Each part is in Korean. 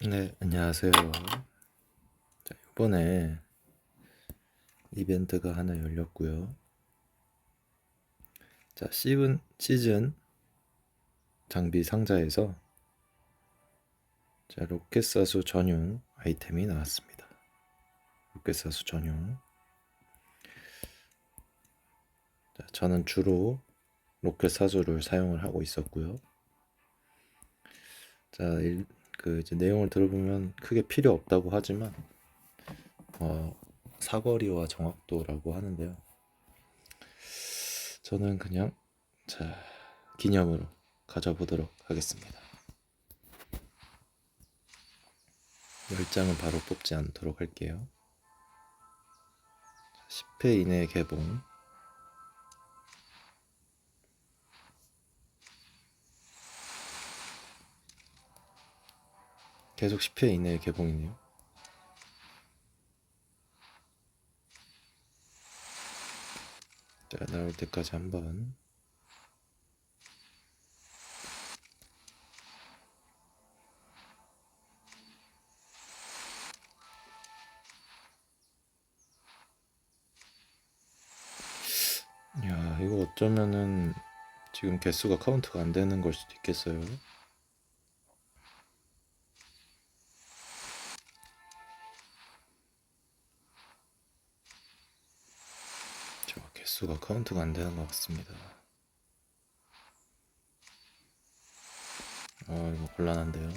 네, 안녕하세요. 자, 이번에 이벤트가 하나 열렸고요. 자, 시즌, 시즌 장비 상자에서 자, 로켓사수 전용 아이템이 나왔습니다. 로켓사수 전용. 자, 저는 주로 로켓사수를 사용을 하고 있었고요. 자, 일, 그 이제 내용을 들어보면 크게 필요 없다고 하지만 어, 사거리와 정확도라고 하는데요. 저는 그냥 자 기념으로 가져보도록 하겠습니다. 10장은 바로 뽑지 않도록 할게요. 10회 이내 개봉 계속 10회 이내 개봉이네요. 자, 나올 때까지 한번 야, 이거 어쩌면은 지금 개수가 카운트가 안 되는 걸 수도 있겠어요. 저 개수가 카운트가 안 되는 것 같습니다. 어, 이거 곤란한데요.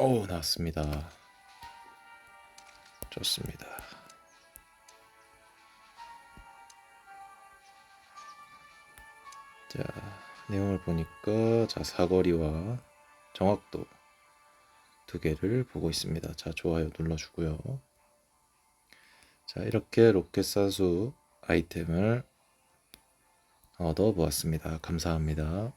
오, 나왔습니다. 좋습니다. 자, 내용을 보니까, 자, 사거리와 정확도 두 개를 보고 있습니다. 자, 좋아요 눌러주고요. 자, 이렇게 로켓 사수 아이템을 얻어 보았습니다. 감사합니다.